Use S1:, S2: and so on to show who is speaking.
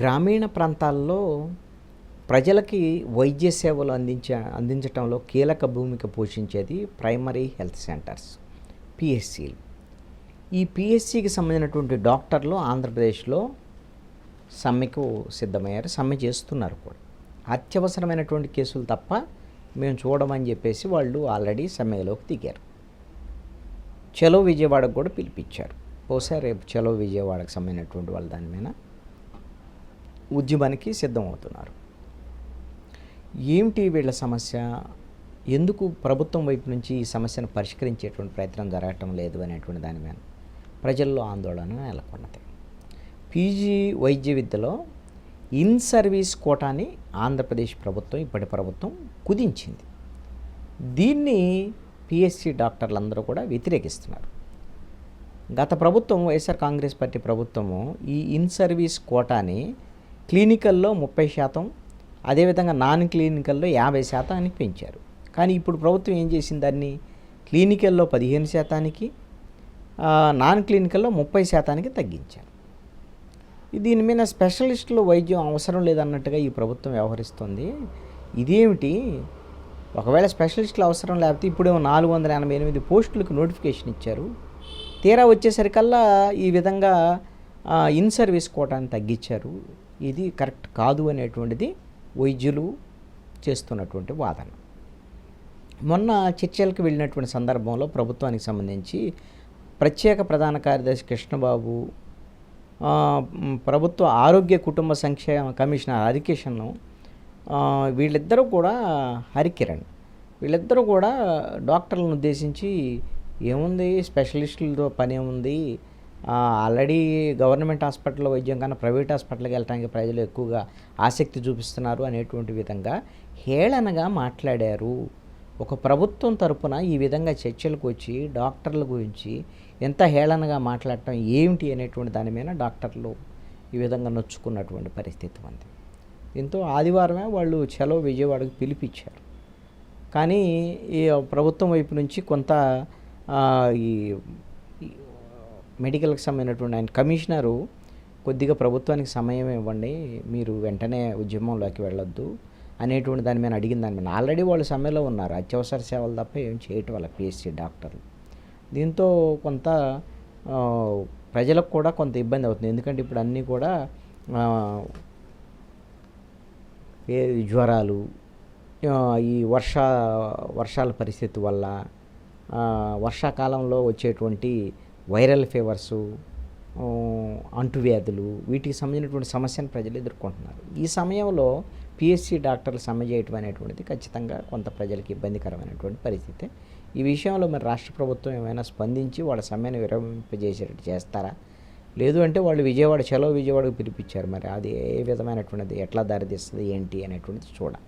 S1: గ్రామీణ ప్రాంతాల్లో ప్రజలకి వైద్య సేవలు అందించ అందించటంలో కీలక భూమిక పోషించేది ప్రైమరీ హెల్త్ సెంటర్స్ పిఎస్సీలు ఈ పిఎస్సికి సంబంధించినటువంటి డాక్టర్లు ఆంధ్రప్రదేశ్లో సమ్మెకు సిద్ధమయ్యారు సమ్మె చేస్తున్నారు కూడా. అత్యవసరమైనటువంటి కేసులు తప్ప మేము చూడమని చెప్పేసి వాళ్ళు ఆల్రెడీ సమ్మెలోకి దిగారు. చలో విజయవాడకు కూడా పిలిపించారు. బహుశా రేపు చలో విజయవాడకు సంబంధించినటువంటి వాళ్ళ దాని మీద ఉద్యమానికి సిద్ధమవుతున్నారు. ఏమిటి వీళ్ళ సమస్య? ఎందుకు ప్రభుత్వం వైపు నుంచి ఈ సమస్యను పరిష్కరించేటువంటి ప్రయత్నం జరగటం లేదు అనేటువంటి దాని మీద ప్రజల్లో ఆందోళన నెలకొన్నది. పీజీ వైద్య విద్యలో ఇన్ సర్వీస్ కోటాని ఆంధ్రప్రదేశ్ ప్రభుత్వం ఇప్పటి ప్రభుత్వం కుదించింది. దీన్ని పిఎస్సి డాక్టర్లందరూ కూడా వ్యతిరేకిస్తున్నారు. గత ప్రభుత్వం వైఎస్ఆర్ కాంగ్రెస్ పార్టీ ప్రభుత్వము ఈ ఇన్ సర్వీస్ కోటాని క్లినికల్లో ముప్పై శాతం అదేవిధంగా నాన్ క్లినికల్లో యాభై శాతానికి పెంచారు. కానీ ఇప్పుడు ప్రభుత్వం ఏం చేసింది దాన్ని? క్లినికల్లో పదిహేను శాతానికి నాన్ క్లినికల్లో ముప్పై శాతానికి తగ్గించారు. దీని మీద స్పెషలిస్టులు వైద్యం అవసరం లేదన్నట్టుగా ఈ ప్రభుత్వం వ్యవహరిస్తుంది. ఇదేమిటి? ఒకవేళ స్పెషలిస్టులు అవసరం లేకపోతే ఇప్పుడేమో నాలుగు వందల ఎనభై ఎనిమిది పోస్టులకు నోటిఫికేషన్ ఇచ్చారు. తీరా వచ్చేసరికల్లా ఈ విధంగా ఇన్ సర్వీస్ కోటాన్ని తగ్గించారు. ఇది కరెక్ట్ కాదు అనేటువంటిది వైద్యులు చేస్తున్నటువంటి వాదన. మొన్న చర్చలకు వెళ్ళినటువంటి సందర్భంలో ప్రభుత్వానికి సంబంధించి ప్రత్యేక ప్రధాన కార్యదర్శి కృష్ణబాబు ప్రభుత్వ ఆరోగ్య కుటుంబ సంక్షేమ కమిషనర్ హరికిషన్ వీళ్ళిద్దరూ కూడా హరికిరణ్. వీళ్ళిద్దరూ కూడా డాక్టర్లను ఉద్దేశించి ఏముంది? స్పెషలిస్టులతో పని ఏముంది? ఆల్రెడీ గవర్నమెంట్ హాస్పిటల్లో వైద్యం కన్నా ప్రైవేట్ హాస్పిటల్కి వెళ్ళడానికి ప్రజలు ఎక్కువగా ఆసక్తి చూపిస్తున్నారు అనేటువంటి విధంగా హేళనగా మాట్లాడారు. ఒక ప్రభుత్వం తరపున ఈ విధంగా చర్చలకు వచ్చి డాక్టర్ల గురించి ఎంత హేళనగా మాట్లాడటం ఏమిటి అనేటువంటి దాని మీద డాక్టర్లు ఈ విధంగా నొచ్చుకున్నటువంటి పరిస్థితి ఉంది. దీంతో ఆదివారమే వాళ్ళు చలో విజయవాడకు పిలిపించారు. కానీ ఈ ప్రభుత్వం వైపు నుంచి కొంత ఈ మెడికల్కి సంబంధించినటువంటి ఆయన కమిషనరు కొద్దిగా ప్రభుత్వానికి సమయం ఇవ్వండి మీరు వెంటనే ఉద్యమంలోకి వెళ్ళొద్దు అనేటువంటి దాని మీద అడిగిన దాని మీద. ఆల్రెడీ వాళ్ళు సమ్మెలో ఉన్నారు. అత్యవసర సేవలు తప్ప ఏం చేయటం వాళ్ళ పిహెచ్సి డాక్టర్లు. దీంతో కొంత ప్రజలకు కూడా కొంత ఇబ్బంది అవుతుంది. ఎందుకంటే ఇప్పుడు అన్నీ కూడా ఏ జ్వరాలు ఈ వర్ష వర్షాల పరిస్థితి వల్ల వర్షాకాలంలో వచ్చేటువంటి వైరల్ ఫీవర్సు అంటువ్యాధులు వీటికి సంబంధించినటువంటి సమస్యను ప్రజలు ఎదుర్కొంటున్నారు. ఈ సమయంలో పిఎస్సి డాక్టర్లు సమ్మె చేయటం అనేటువంటిది ఖచ్చితంగా కొంత ప్రజలకు ఇబ్బందికరమైనటువంటి పరిస్థితి. ఈ విషయంలో మరి రాష్ట్ర ప్రభుత్వం ఏమైనా స్పందించి వాళ్ళ సమ్మెను విరమింపజేసేటట్టు చేస్తారా? లేదు అంటే వాళ్ళు విజయవాడ చలో విజయవాడకు పిలిపించారు. మరి అది ఏ విధమైనటువంటిది? ఎట్లా దారితీస్తుంది? ఏంటి? అనేటువంటిది చూడాలి.